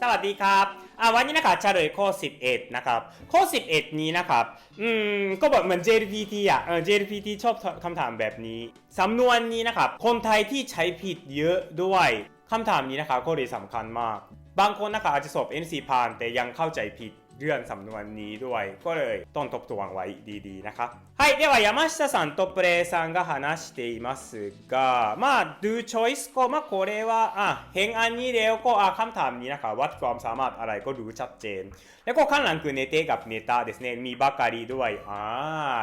สวัสดีครับอ่าวันนี้นะครับจะเลยข้อ 11 นะครับ ข้อ 11 นี้นะครับ อืม ก็แบบเหมือน JLPT อะเออ JLPT ชอบคำถามแบบนี้ สำนวนนี้นะครับ คนไทยที่ใช้ผิดเยอะด้วยคำถามนี้นะครับก็เลยสำคัญมาก บางคนนะครับอาจจะสอบ NC ผ่านแต่ยังเข้าใจผิด เรื่องสำนวนนี้ด้วย ก็เลยต้องทบทวนไว้ดีๆนะครับはいでは山下さんとプレイさんが話していますがまあ do choice ก็มาこれはอ่ะเฮงอันนี้เดียวก็อ่ะคำถามนี้นะครับวัดความสามารถอะไรก็ดูชัดเจน แล้วก็ข้างหลังคือเนเตกับเนตาですねมีบักกาลีด้วยอ่า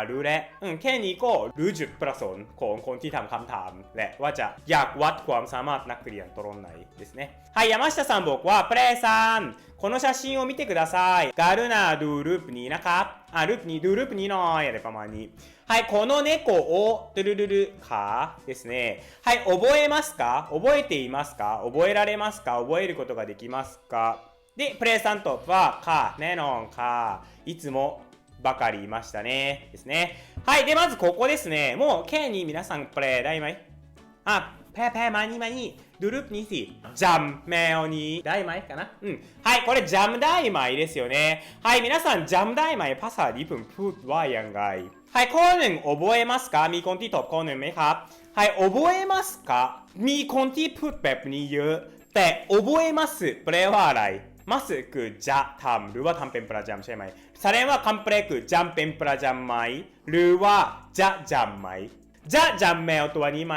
รู้แล้วอืมแค่นี้ก็รู้จุดประสงค์ของคนที่ทำคำถาม และว่าจะอยากวัดความสามารถนักเรียนตรงไหนですねはい山下さんบอกว่าเปรさん この写真を見てください。ガルナドゥループニーなかあ、ループニー、ドゥループニーのーやれかまに。はい、この猫を、ドゥルルルか？ですね。はい、覚えますか？覚えていますか？覚えられますか？覚えることができますか？で、プレイスタントは、か、ねのんか、いつも、ばかりいましたね。ですね。はい。で、まずここですね。もう、K に皆さん、これ、だいまい อ่ะแพ้แพ้มานี่มานี่ดูรูปนี้สิจำแมวนี้ได้ไหมかなうんはいこれจำได้ไหมですよねはい皆さんจำได้ไหมภาษาญี่ปุ่นพูดว่ายังไงはいข้อหนึ่ง覚えますかมีคนที่ตอบข้อหนึ่งไหมครับはい覚えますかมีคนที่พูดแบบนี้เยอะ แต่覚えますแปลว่าอะไรますคือจะทำหรือว่าทำเป็นประจำใช่ไหมแสดงว่าคำแปลคือจำเป็นประจำไหม หรือว่าจะจำไหม จะจำแมวตัวนี้ไหม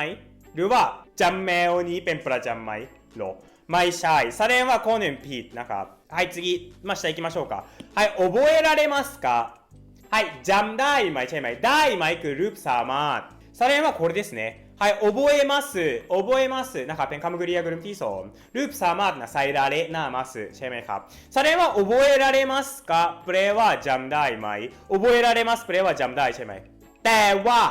หรือว่าจำแมวนี้เป็นประจำไหมหรอไม่ใช่แสดงว่าข้อหนึ่งผิดนะครับはい次มา下行きましょうかはい覚えられますかはいจำได้ไหมใช่ไหมได้ไหมคือรูปสามารถแสดงว่าこれですねはい覚えます覚えますนะครับเป็นคำกริยากลุ่มที่สองรูปสามารถนะใส่られなますใช่ไหมครับแสดงว่า覚えられますかแปลว่าจำได้ไหม覚えられますแปลว่าจำได้ใช่ไหมแต่ว่า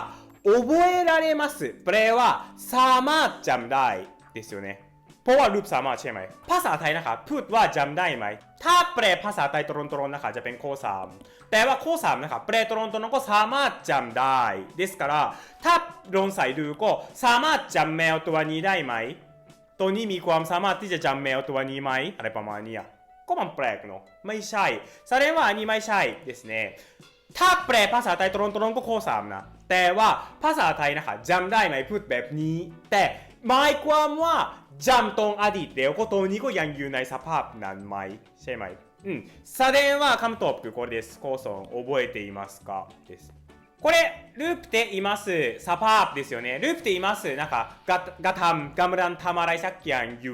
覚えられますแปลว่าสามารถจำได้ですよねเพราะว่ารูปสามารถใช่ไหม ภาษาไทยนะครับพูดว่าจำได้ไหม ถ้าแปลภาษาไทยตรงๆนะครับจะเป็นข้อ3แต่ว่าข้อ3นะครับแปลตรงๆก็สามารถจำได้ですからถ้าลองใส่ดูก็สามารถจำแมวตัวนี้ได้ไหม ตัวนี้มีความสามารถที่จะจำแมวตัวนี้ไหมอะไรประมาณนี้อะก็มันแปลกเนาะไม่ใช่แสดงว่าอันนี้ไม่ใช่ですね ถ้าแปลภาษาไทยตรงๆก็ข้อ3นะแต่ว่าภาษาไทยนะคะจำได้ไหมพูดแบบนี้ แต่หมายความว่าจำตรงอดีตแล้วก็ตัวนี้ก็ยังอยู่ในสภาพนั้นไหมใช่ไหมอืมแสดงว่าคำตอบคือこれですコーソン覚えていますかですこれ、ループています。สภาพですよね。ループています。なんか、が、がทำกำลังทำอะไรสักอย่างอ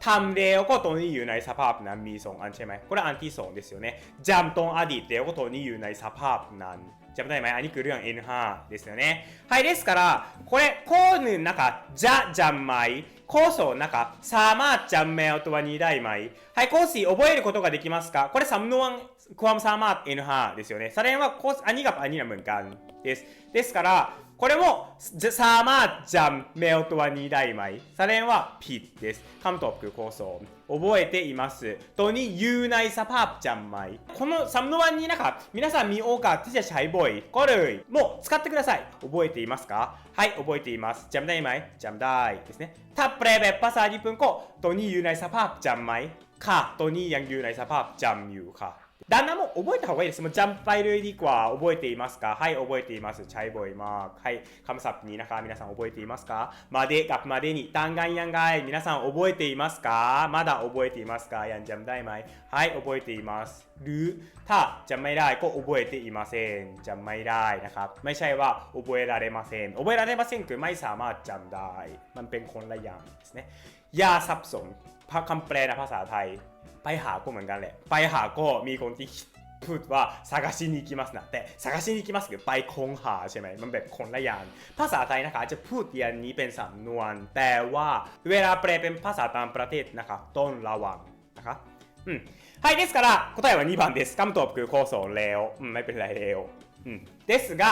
探麗をことに言うないサパープなんミーソンアンチェマイ。これアンティソンですよね。ジャムトンアディっオいトことに言うないサパープなん。ジャムタイマイアニクルヤン N ハですよね。はい、ですから、これ、コーヌの中、ジャジャンマイ、コーソの中、サーマージャンメオトワニダイマイ。はい、コーシー覚えることができますか？これサムノワン、クワムサーマー N ハですよね。それはコース、アニガの文ニナムガンです。ですから、これも、サさまじゃん、めおとは二代米。サレンはピッです。カムトップ構想。覚えています。とに、ゆうないサパープちゃんまい。このサムのワンになんか、皆さん見ようか、ティジャシャイボーイ、コルイ。もう使ってください。覚えていますか？はい、覚えています。ジャムダイマイ、ジャムダイですね。タップレベッパサーギプンコ、とにゆうないサパープちゃんまい。か、とにやんゆうないサパーちゃんゆうか。าพจำอยู่ค่ะดังนั้นもう覚えた方がいいですもうจำไปเลยดีกว่า覚えていますかはい覚えていますใช้บ่อยมากはいคำศัพท์นี้นะคะ皆さん覚えていますかมาเดกับมาเดนี่ต่างกันยังไง皆さん覚えていますかまだ覚えていますかยังจำได้ไหมはい覚えていますหรือถ้าจำไม่ได้ก็覚えていませんจำไม่ได้นะครับไม่ใช่ว่า覚えられません覚えられませんคือไม่สามารถจำได้ มันเป็นคนละอย่างですねอย่าสับสนคำแปลในภาษาไทย ไปหาก็เหมือนกันแหละ ไปหาก็มีคนที่พูดว่า探しに行きますนะแต่探しに行きますคือไปค้นหาใช่ไหมมันแบบคนละอย่างภาษาไทยนะคะจะพูดอย่างนี้เป็นสำนวน แต่ว่าเวลาแปลเป็นภาษาต่างประเทศนะคะต้องระวังนะคะอืมはいですから答えは2番ですคำตอบคือข้อสองแล้วอืมไม่เป็นไรแล้ วอืมですが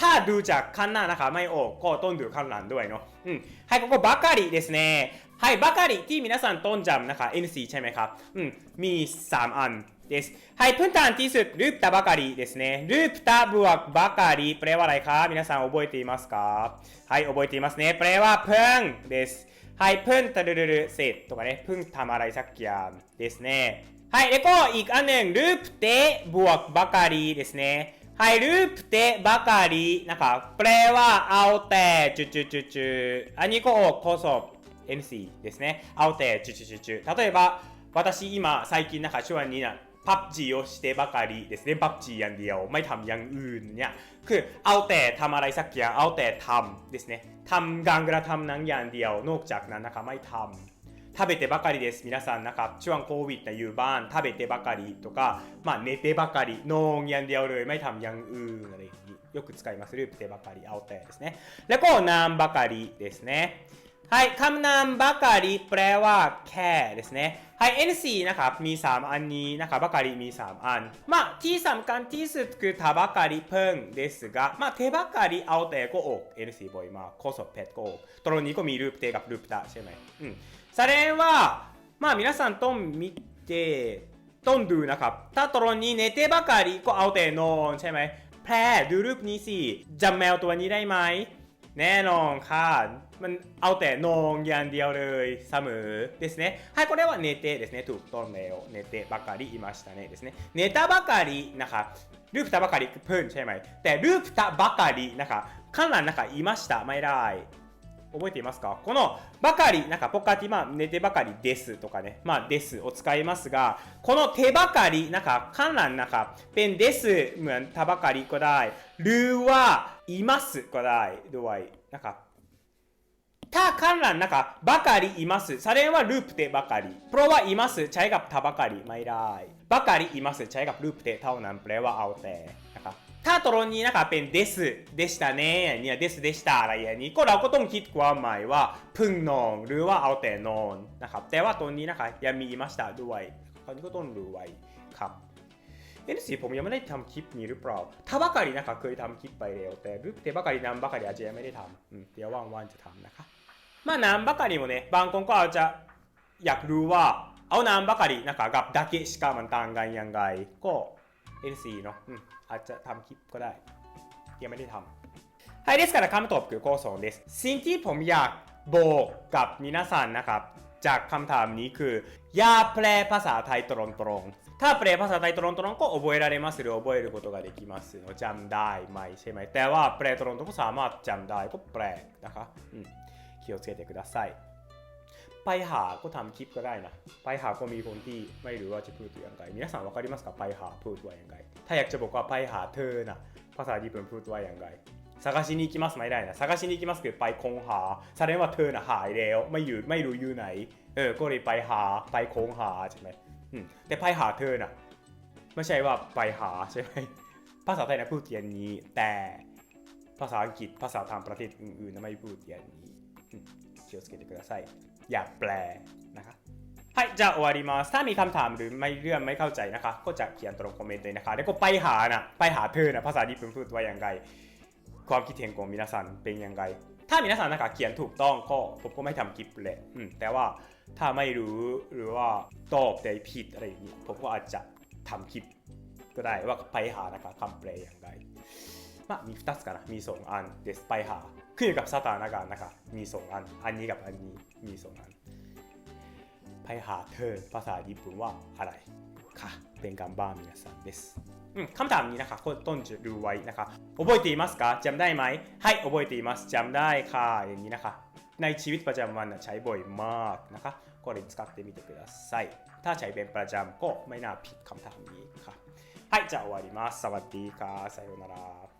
ถ้าดูจากข้างหน้านะคะไม่ออกก็ต้องดูข้างหลังด้วยเนาะอืมはいここばかりですねはいばかりที่皆さんต้นจำนะคะ NC ใช่ไหมครับอืมมี 3 อันですはいพื้นฐานที่สุดループタばかりですねループタบวกばかりแปลว่าอะไรครับ皆さん覚えていますかはい覚えていますねแปลว่าเพิ่งです はいเพิ่งตะるるるเสร็จとかねเพิ่งทำอะไรสักอย่างですねはいแล้วก็อีกอันหนึ่งรูปเตะบวกばかりですね はいรูปเตะばかりนะครับแปลว่าเอาแต่จุดจุดจุดจุดอันนี้ก็ข้อสอบ NC ですねเอาแต่จุดจุดจุดจุด例えば私今最近なんかช่วงนี้นะพับจีをしてばかりですねพับจีอย่างเดียวไม่ทำอย่างอื่นเนี่ยคือเอาแต่ทำอะไรสักอย่างเอาแต่ทำですねทำการกระทำนั้นอย่างเดียวนอกจากนั้นนะคะไม่ทำ 食べてばかりです皆さんนะครับช่วงโควิดนะอยู่บ้าน食べてばかりとかまあ寝てばかりนอนอย่างเดียวเลยไม่ทำอย่างอื่นอะไรอย่างนี้よく使いますループてばかりเอาแต่ですねแล้วก็นามばかりですねはいคำนามばかりแปลว่าแค่ですねはい NC นะครับมี 3 อันนี้นะครับばかりมี 3 อันมาที่สำคัญที่สุดคือทาばかりเพิ่งですがมาเทばかりเอาแต่ก็ออก NC บ่อยมากข้อสอบเพชรก็ออกตรงนี้ก็มีรูปเตกับรูปตาใช่ไหมอืม แสดงว่ามา皆さんต้อง見てต้องดูนะครับ ถ้าตรงนี้เนเตばかりก็เอาแต่นอนใช่ไหมแพรดูรูปนี้สิจำแมวตัวนี้ได้ไหม แน่นอนค่ะ มันเอาแต่นอนอย่างเดียวเลยเสมอですねはいこれは寝てですねถูกต้องแล้ว寝てばかりいましたねですね寝たばかりนะครับรูปตาばかりคือเพิ่นใช่ไหม แต่รูปตาばかりนะครับข้างหลังนะคะいましたไม่ได้ 覚えていますか？この、ばかり、なんかポカティ、まあ、寝てばかりですとかね、まあ、ですを使いますが、この手ばかり、なんか、観覧、なんか、ペンです、たばかり、こだい。るは、います、こだい。どわい。なんか、た、観覧、なんか、ばかりいます。されんはループてばかり。プロはいます。ちゃいがたばかり。まいらい。ばかりいます。ちゃいがループて、たおなんプレはあおて。 ถ้าตรงนี้นะคะเป็นですでしたねเนี่ยですでしたอะไรอย่างนี้ก็เราก็ต้องคิดความหมายว่าเพึ่งนอนหรือว่าเอาแต่นอนนะครับแต่ว่าตรงนี้นะคะยังมีいましたด้วยคนนี้ก็ต้องรู้ไว้ครับ เอ็นสีผมยังไม่ได้ทำคลิปนี้หรือเปล่า ถ้าばかりนะคะเคยทำคลิปไปแล้ว แต่รูปเตะばかりนำばかりอาจจะยังไม่ได้ทำอืมเดี๋ยวว่างๆจะทำนะคะ まあนำばかりもねบางคนก็อาจจะอยากรู้ว่าเอานำばかりนะคะกับだけしかมันต่างกันยังไงก็ NC เนาะอืมอาจจะทำคลิปก็ได้ ยังไม่ได้ทำはいですからคำตอบคือข้อ2ですสิ่งที่ผมอยากบอกกับ皆さんนะครับ จากคำถามนี้คือ อย่าแปลภาษาไทยตรงๆ ถ้าแปลภาษาไทยตรงๆก็覚えられますหรือ覚えることができますเนอะจำได้ไหมใช่ไหม แต่ว่าแปลตรงๆก็สามารถจำได้ก็แปลกนะคะอืม気をつけてください ไปหาก็ทำคลิปก็ได้นะ ไปหาก็มีคนที่ไม่รู้ว่าจะพูดยังไง皆さんわかりますかไปหาพูดว่ายังไง ถ้าอยากจะบอกว่าไปหาเธอนะภาษาญี่ปุ่นพูดว่ายังไง 探しに行きますไม่ได้นะ探しに行きますคือไปคงหาแสดงว่าเธอน่ะหายแล้วไม่อยู่ไม่รู้อยู่ไหน เออ ก็เลยไปหาไปคงหาใช่ไหมอืมแต่ไปหาเธอน่ะ ไม่ใช่ว่าไปหาใช่ไหมภาษาไทยนะพูดอย่างนี้ แต่ภาษาอังกฤษภาษาทางประเทศอื่นๆนะไม่พูดอย่างนี้อืม 気をつけてくださいอย่าแปลนะคะはいじゃあ終わりますถ้ามีคำถามหรือไม่เรื่องไม่เข้าใจนะคะ ก็จะเขียนตรงคอมเมนต์เลยนะคะแล้วก็ไปหานะไปหาเธอนะภาษาญี่ปุ่นพูดว่ายังไง ความคิดเห็นของ皆さんเป็นยังไง ถ้า皆さんนะคะเขียนถูกต้องก็ผมก็ไม่ทำคลิปเลยอืมแต่ว่าถ้าไม่รู้หรือว่าตอบได้ผิดอะไรอย่างนี้ ผมก็อาจจะทำคลิปก็ได้ว่าไปหานะคะคำแปลยังไงまあมี2つかなมีสองอันですไปหา ขึ้นอยู่กับสถานการณ์นะคะมีสองอัน อันนี้กับอันนี้มีสองอัน ไปหาเธอภาษาญี่ปุ่นว่าอะไรค่ะเป็นการบ้าน皆さんですอืมคำถามนี้นะคะก็ต้นจะดูไว้นะคะ覚えていますかจำได้ไหมはい覚えていますจำได้ค่ะอย่างนี้นะคะ ในชีวิตประจำวันน่ะใช้บ่อยมากนะคะก็เลย使ってみてくださいถ้าใช้เป็นประจำก็ไม่น่าผิดคำถามนี้ค่ะはいじゃあ終わりますสวัสดีค่ะさようなら